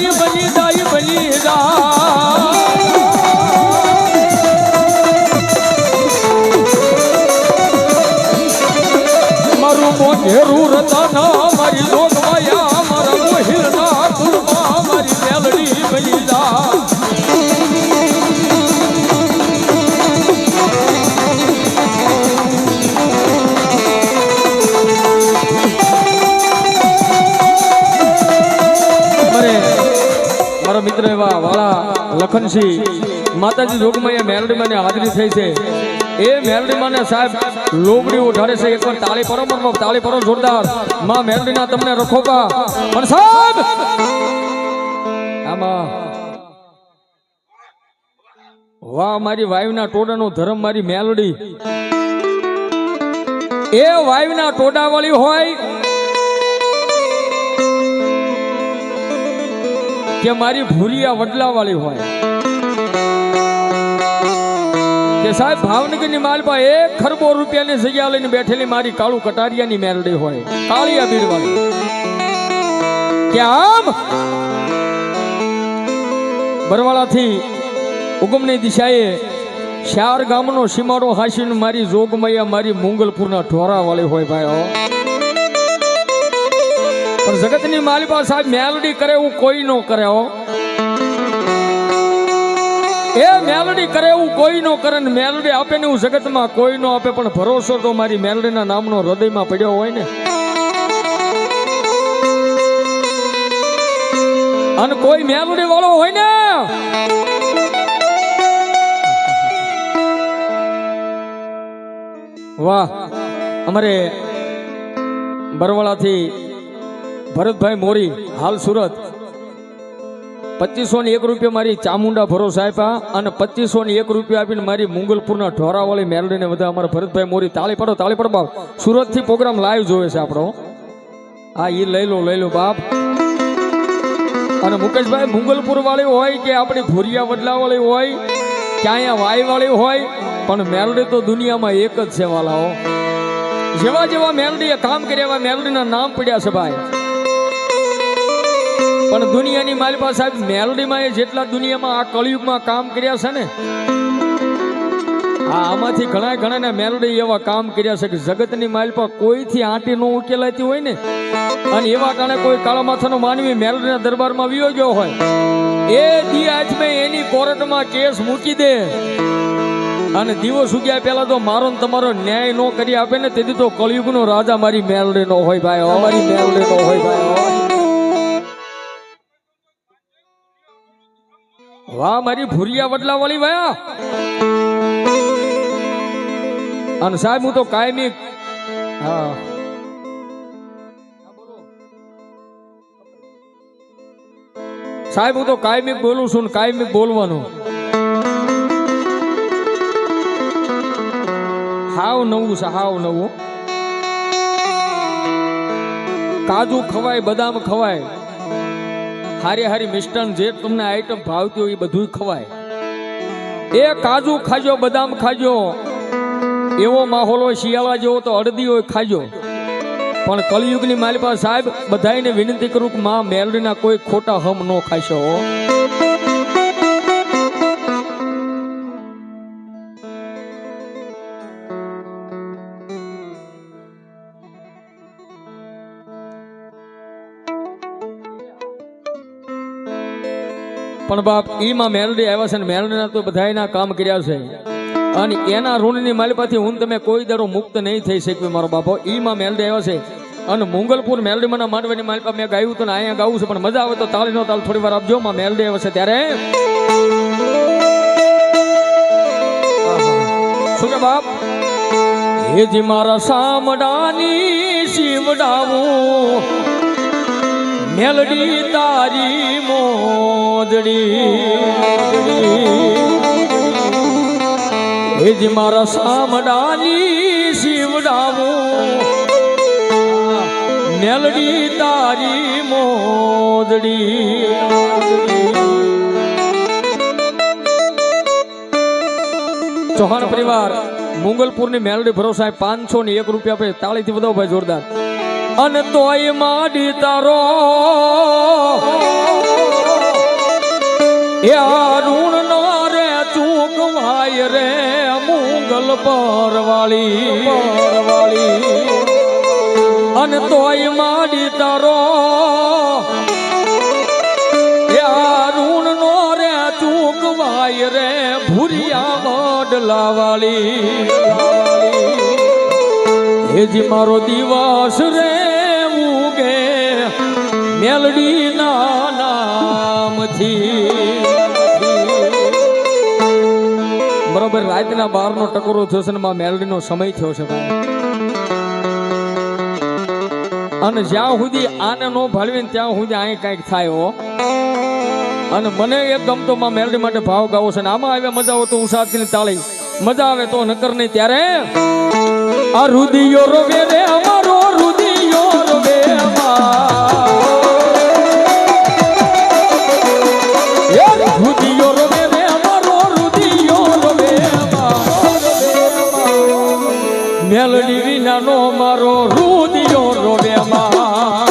જાય બની મિત્ર એવા વાળા લખનસિંહ. માતાજી જોગમાં મેલડીમાં હાજરી થઈ છે. એ મેલડીમાં સાહેબ લોબડી ઉઠાડે છે. એકવાર તાળી પરો તાળી પરો જોરદાર. માં મેલડીના તમને રખોપા. પણ સાહેબ! આમાં વાહ, મારી વાયુના ટોડાનો ધર્મ, મારી મેલડી. એ વાયુના ટોડા વાળી હોય કે મારી ભૂરિયા વડલા વાળી હોય. કે સાહેબ, ભાવનગરની માલપા એક ખરબો રૂપિયાની જગ્યા લઈને બેઠેલી મારી કાળુ કટારિયાની મેરડી હોય, કાળિયા બીડ વાળી કે આમ? બરવાળાથી ઉગમની દિશાએ શાર ગામનો સીમાડો હાસીને મારી જોગમૈયા મારી મુંગલપુરના ઢોરા વાળી હોય ભાઈ પણ જગતની માલિપા સાહેબ મેલડી કરે એવું કોઈ નો કરે હો. એ મેલડી કરે એવું કોઈ નો કરે ને મેલડી આપે ને એવું જગતમાં કોઈ નો આપે, પણ ભરોસો તો મારી મેલડીના નામનો હૃદયમાં પડ્યો હોય ને. અને કોઈ મેલડી વાળો હોય ને. વાહ, અમારે બરવાળાથી ભરતભાઈ મોરી, હાલ સુરત. પચીસો ને એક રૂપિયા મારી ચામુંડા ભરોસા આપ્યા અને પચીસો ને એક રૂપિયા આપીને મારી મુંગલપુરના ઢોરાવાળી મેલડીને બધા અમારા ભરતભાઈ મોરી, તાળી પડો તાળી પડો બાપ. સુરતથી પ્રોગ્રામ લાઈવ જોવે છે આપણો. હા એ લઈ લો લઈ લો બાપ. અને મુકેશભાઈ મુંગલપુર વાળી હોય કે આપણી ભૂરિયા વડલા વાળી હોય કે અહીંયા વાય વાળી હોય, પણ મેલડી તો દુનિયામાં એક જ છે વાલાઓ. જેવા જેવા મેલડીએ કામ કર્યા એવા મેલડીના નામ પડ્યા છે ભાઈ. પણ દુનિયાની માલિપા સાહેબ, મેલડીમાં એ જેટલા દુનિયામાં આ કળિયુગમાં કામ કર્યા છે ને હા આમાંથી ઘણા ઘણા મેલોડી એવા કામ કર્યા છે કે જગતની માલિપા કોઈથી આંટી ન ઉકેલાતી હોય ને, અને એવા કારણે કોઈ કાળા માથાનો માનવી મેલોડીના દરબારમાં વિયો ગયો હોય. એ દી આજમાં એની કોર્ટમાં કેસ મૂકી દે. અને દીવો ઉગ્યા પહેલા તો મારો ને તમારો ન્યાય નો કરી આપે ને, તેથી તો કળિયુગનો રાજા મારી મેલડે નો હોય ભાઈ, અમારી મારી મેલડી નો હોય ભાઈ. વાહ, મારી ભૂરિયા વડલા વાળી વાયા અને સાહેબ, હું તો કાયમી હા. સાહેબ, હું તો કાયમી બોલું છું ને કાયમી બોલવાનું. હાવ નવું છે, હાવ નવું. કાજુ ખવાય, બદામ ખવાય. હારી હારી મિષ્ટાન જે તમને આઈટમ ભાવતી હોય એ બધું ખવાય. એ કાજુ ખાજો, બદામ ખાજો, એવો માહોલ હોય, શિયાળા જેવો તો અડદી હોય, ખાજો. પણ કલયુગની માલિપા સાહેબ બધાને વિનંતી કરું કે માં મેલડીના કોઈ ખોટા હમ ન ખાશો પણ બાપ, ઈમાં મેલડી આવ્યા છે ને મેલડીના તો બધાયના કામ કર્યા છે. અને એના ઋણની માલિપાથી હું તમે કોઈ દરો મુક્ત નહીં થઈ શકવી મારો બાપો. ઈમાં મેલડી આવ્યા છે. અને મુંગલપુર મેલડીમાંના માંડવાની માલિપા મેં ગાયું હતું ને અહીંયા ગાવું છે, પણ મજા આવે તો તાળીનો તાલ થોડી વાર આપજો. માં મેલડી આવ્યા છે ત્યારે. શું કે બાપ? હેજી મારા સામડાની શિવડાવું મેલડી તારી મોદડી જ મારા સામડાની શિવડાવું. મેલડી તારી મોદડી ચૌહાણ પરિવાર, મુંગલપુરની મેલડી ભરોસા પાંચસો ને એક રૂપિયા આપે, તાળીથી વધાવો ભાઈ જોરદાર. અને તોય માડી તારો. એ અરુણ નો રે ચૂકવાય રે મુગલ પરવાળી. પરવાળી અને તોય માડી તારો. એ આ ઋણ નો રે રે ભૂરિયા વડલા વાળી હેજી મારો દિવસ રે મેલડી ના નામથી બરોબર, રાતના બાર નો ટકોરો થયો છે માં મેલડીનો સમય થયો છે અને જ્યાં સુધી આને નો ભાળવીને ત્યાં સુધી અહીં કાંઈક થાય અને મને એક ગમતો માં મેલડી માટે ભાવ ગાવો છે ને આમાં આવે મજા આવે તો હું સાથની તાળી. મજા આવે તો નકર નહીં ત્યારે. આ રુદિયો રોવે રે, અમારો રુદિયો રોવે રુદિયો મેલડી વિનાનો મારો રૂદિયો રોવે મેલડી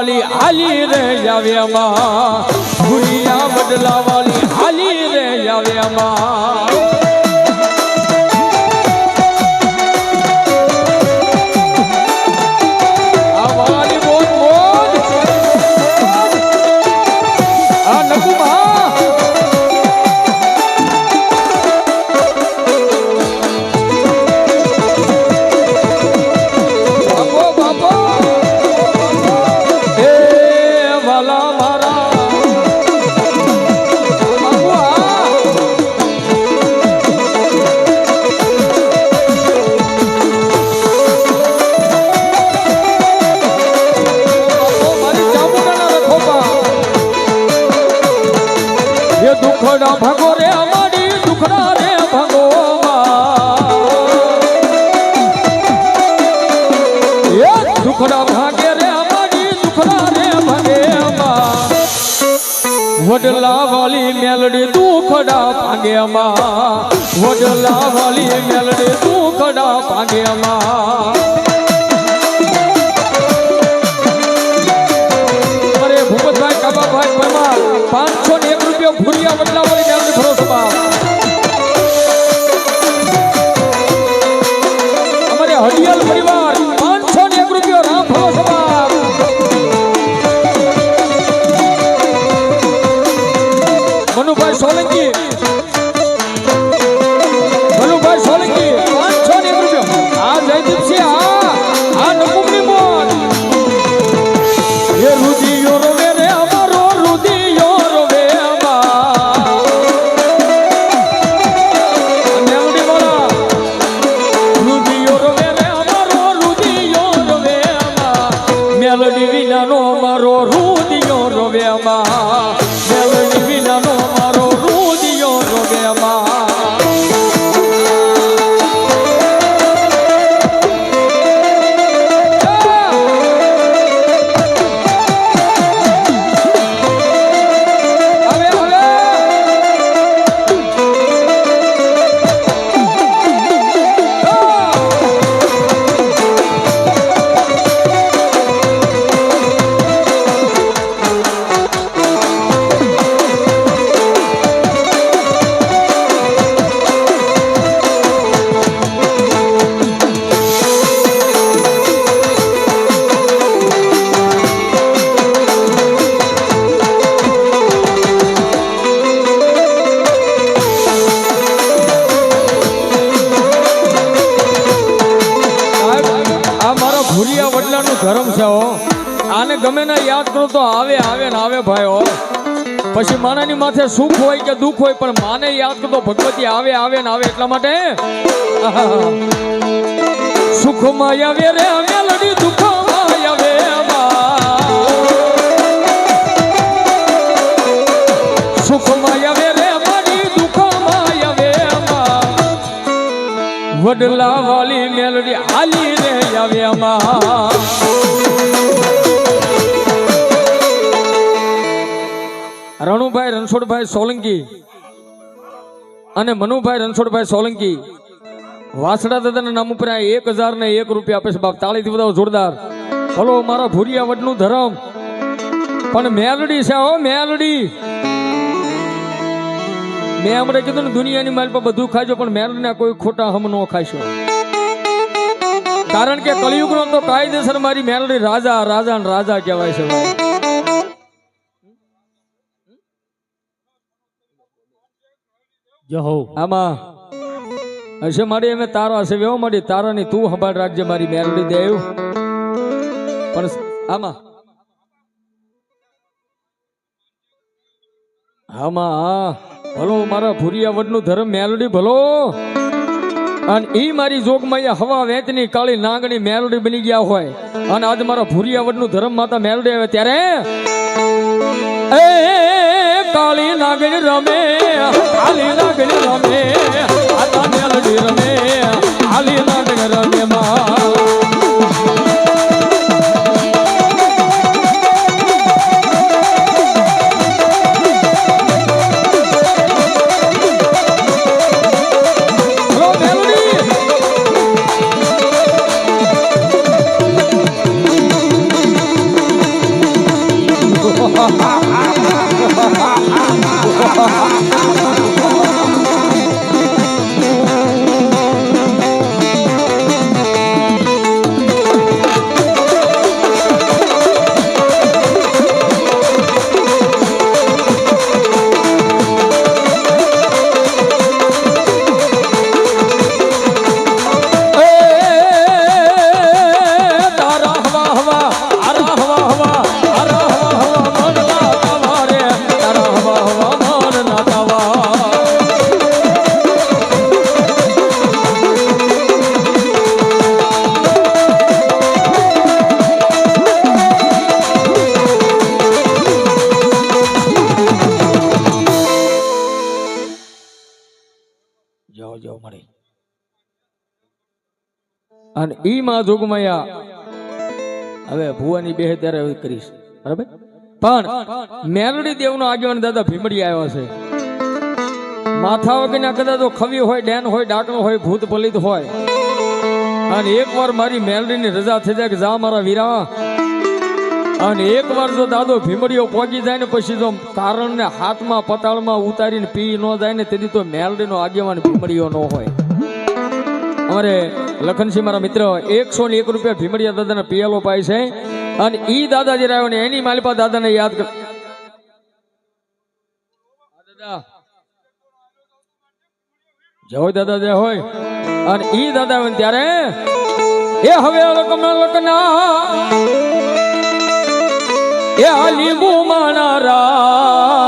બદલા વાલી હાલી રે આવે ભૂલિયા બદલા વાલી હાલી રે આવે એ દુખડા ભગો રે અમારી દુખડા રે ભગો એ દુખડા ભાગે રે અમારી દુખડા રે ભગે વડલા વાલી મેલડી દુખડા ભાગે વડલા વાલી મેલડી દુખડા ભાગે પરમાર, પાંચસો ને એક ના તો આવે આવે ને આવે ભાઈ હો પછી માનાની માથે સુખ હોય કે દુઃખ હોય, પણ માને યાદ કરતો ભગવતી આવે આવે ને આવે એટલા માટે. સુખમાં આવે રે મેલડી દુઃખમાં આવે. સુખમાં આવે રે મારી દુઃખમાં આવે બા. વડલા વાલી મેલડી હાલી રે, આવે માં રણુભાઈ રણછોડભાઈ સોલંકી અને મનુભાઈ રણછોડભાઈ સોલંકી. વાસડા દાદાના નામ ઉપર આ એક હજાર ને એક રૂપિયા આપે છે. બાપ તાળીથી બધા જોરદાર. હલો, મારા ભૂરિયા વડનું ધરમ. પણ મેલડી છે હો, મેલડી. મેં હમણાં કીધું ને, દુનિયાની માલ પર બધું ખાજો, પણ મેલડીના કોઈ ખોટા હમ નો ખાશો. કારણ કે કળિયુગનો તો કાયદેસર મારી મેલડી રાજા રાજા ને રાજા કહેવાય છે. જય આમાં હશે મારી તું સંભાળ રાખજે મારી મેલડી દેવ. પણ હા ભલો મારા ભૂરિયા વડનું ધર્મ મેલડી ભલો. અને ઈ મારી જોગમાં હવા વેચની કાળી નાગણી મેલડી બની ગયા હોય. અને આજ મારા ભૂરિયા વડનું ધર્મ માતા મેલડી આવે ત્યારે. એ કાળી નાગણી રમે કાળી આતા રમે. માં જોગમયા. હવે ભુવાની બે ત્યારે કરીશ. બરાબર? પણ દેવ દેવનો આગેવાન દાદા ભીમડી આવ્યો છે. માથા વગરના કદાચ ખવી હોય, ડેન હોય, ડાકણો હોય, ભૂત પલિત હોય. અને એકવાર મારી મેલડીની રજા થઈ જાય કે જા મારા વીરા. અને એકવાર જો દાદો ભીમડીઓ પહોંચી જાય ને પછી જો કારણને હાથમાં, પતાળમાં ઉતારીને પી ન જાય ને તેથી તો મેલડીનો આગેવાન ભીમડીઓ ન હોય. અમારે લખનસિંહ મારા મિત્ર, એકસો ને એક રૂપિયા ભીમડિયા દાદાના પિયાલો પાય છે. અને ઈ દાદાજી રહ્યો ને એની માલિપા દાદાને યાદ કર જય હોય દાદા, જય હોય. અને ઈ દાદા આવે ત્યારે, એ હવે લકના એ હાલી લીંબુ માના રા